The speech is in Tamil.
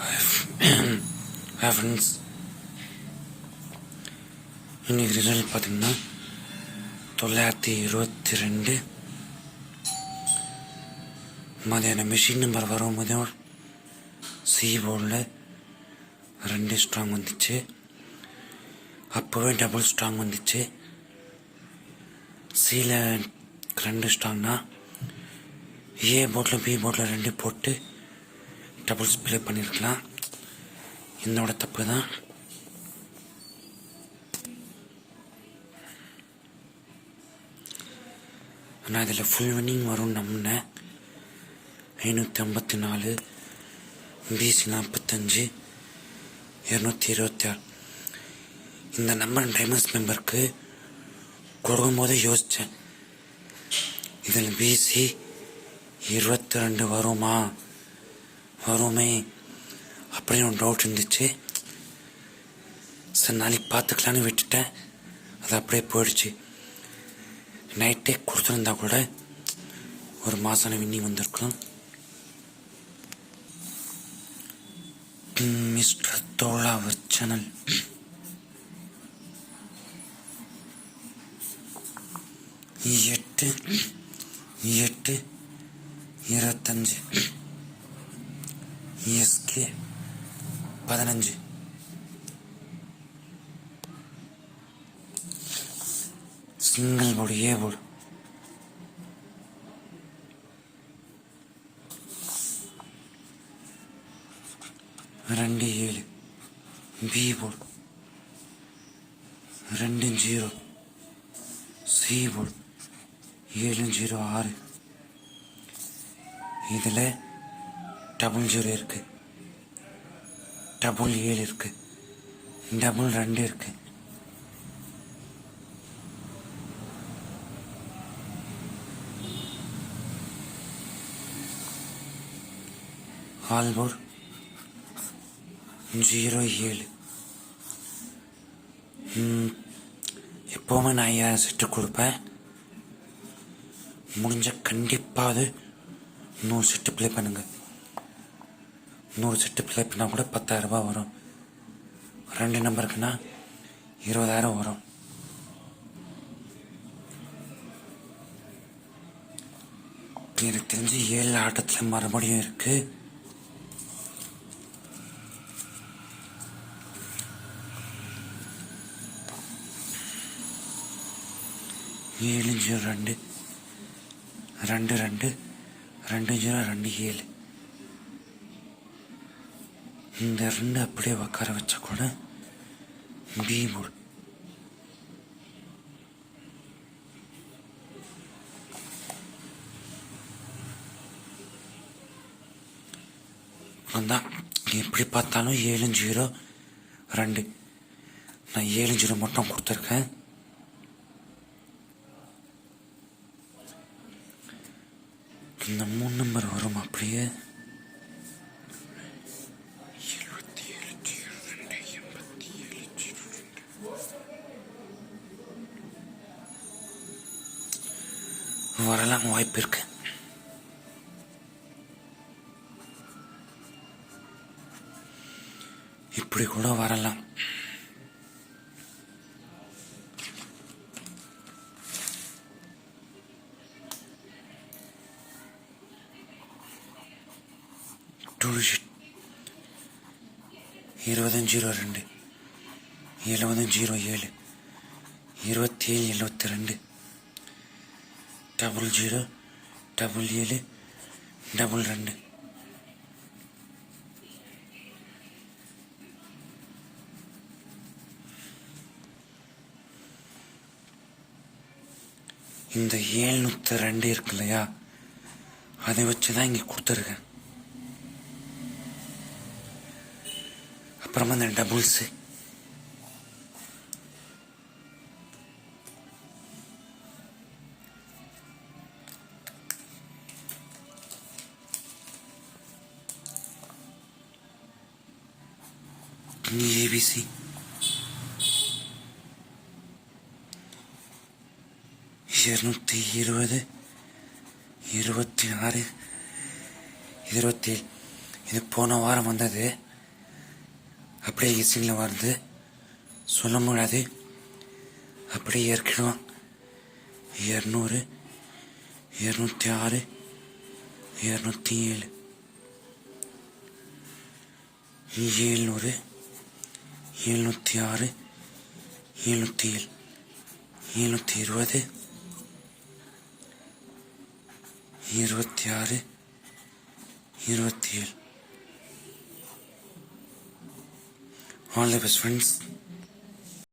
ஹாய் ஃப்ரெண்ட்ஸ் இன்னைக்கு ரிசல்ட் பார்த்தீங்கன்னா தொள்ளாயிரத்தி இருபத்தி ரெண்டு. மதியானம் மிஷின் நம்பர் வரும்போதே சி போர்டில் ரெண்டு ஸ்ட்ராங் வந்துச்சு. அப்போவே டபுள் ஸ்ட்ராங் வந்துச்சு. சியில் ரெண்டு ஸ்ட்ராங்னா ஏ போட்டில் பி போட்டில் ரெண்டு போட்டு டபுள்ஸ் ப்ளே பண்ணியிருக்கலாம் என்னோட தப்பு தான் ஆனால் இதில் ஃபுல் வின்னிங் வரும் நம்பினேன் ஐநூற்றி ஐம்பத்தி நாலு பிசி நாற்பத்தஞ்சு இரநூத்தி இருபத்தி ஆறு. இந்த நம்பர் டைமண்ட்ஸ் மெம்பருக்கு கொடுக்கும்போது யோசித்தேன் இதில் பிசி இருபத்தி ரெண்டு வருமா? வருமே. அப்படின்னு ஒரு டவுட் இருந்துச்சு. சரி நாளைக்கு பார்த்துக்கலான்னு விட்டுட்டேன். அது அப்படியே போயிடுச்சு. நைட்டே கொடுத்துருந்தா கூட ஒரு மாதம் விண்ணி வந்திருக்கும். மிஸ்டர் தோழா அவர் சேனல் எட்டு எட்டு இருபத்தஞ்சு. எஸ்கே பதினஞ்சு சிங்கிள் போர்டு ஏ போடு ரெண்டு ஏழு பி போர்டு ரெண்டு ஜீரோ சி போடு ஏழு ஜீரோ ஆறு இதில் டபுள் ஜீரோ இருக்கு. டபுள் ஏழு இருக்கு. டபுள் ரெண்டு இருக்கு. ஆல்போர் ஜீரோ ஏழு. எப்போவுமே நான் ஐயாயிரம் செட்டு கொடுப்பேன். முடிஞ்ச கண்டிப்பாவது நூறு செட்டு ப்ளே பண்ணுங்கள் நூறு செட்டு பிழைப்புனா கூட பத்தாயிரரூபா வரும். ரெண்டு நம்பருக்குன்னா இருபதாயிரம் வரும். எனக்கு தெரிஞ்சு ஏழு ஆட்டத்தில் மறுபடியும் இருக்கு. ஏழு ஜீரோ ரெண்டு. ரெண்டு ரெண்டு. ரெண்டு ஜீரோ ரெண்டு ஏழு. இந்த ரெண்டு அப்படியே உட்கார வச்ச கூட பி போர்டு அதான் எப்படி பார்த்தாலும் ஏழு ஜீரோ ரெண்டு. நான் ஏழு ஜீரோ மட்டும் கொடுத்துருக்கேன். இந்த மூணு நம்பர் வரும் அப்படியே. வரலாம் வாய்ப்பு இருக்கு. இப்படி கூட வரலாம். டூ இருபது ஜீரோ ரெண்டு. எழுபது ஜீரோ ஏழு. இருபத்தி ஏழு எழுபத்தி ரெண்டு. டபுள் ஜீரோ டபுள் ஏழு டபுள் ரெண்டு. இந்த ஏழ்நூத்தி ரெண்டு இருக்கு இல்லையா? அதை வச்சு தான் இங்கே கொடுத்துருக்கேன். அப்புறமா இந்த டபுள்ஸு ஏபிசி. இருநூத்தி இருபது இருபத்தி ஆறு இருபத்தி இது போன வாரம் வந்தது. அப்படியே ஈஸியில் வருது. சொல்ல முடியாது. அப்படியே ஏற்கனவே இரநூறு இரநூத்தி ஆறு இரநூத்தி ஏழு. ஏழ்நூறு எழுநூற்றி ஆறு எழுநூற்றி ஏழு எழுநூற்றி இருபது இருபத்தி ஆறு இருபத்தி ஏழு ஆல் தி பெஸ்ட் ஃப்ரெண்ட்ஸ்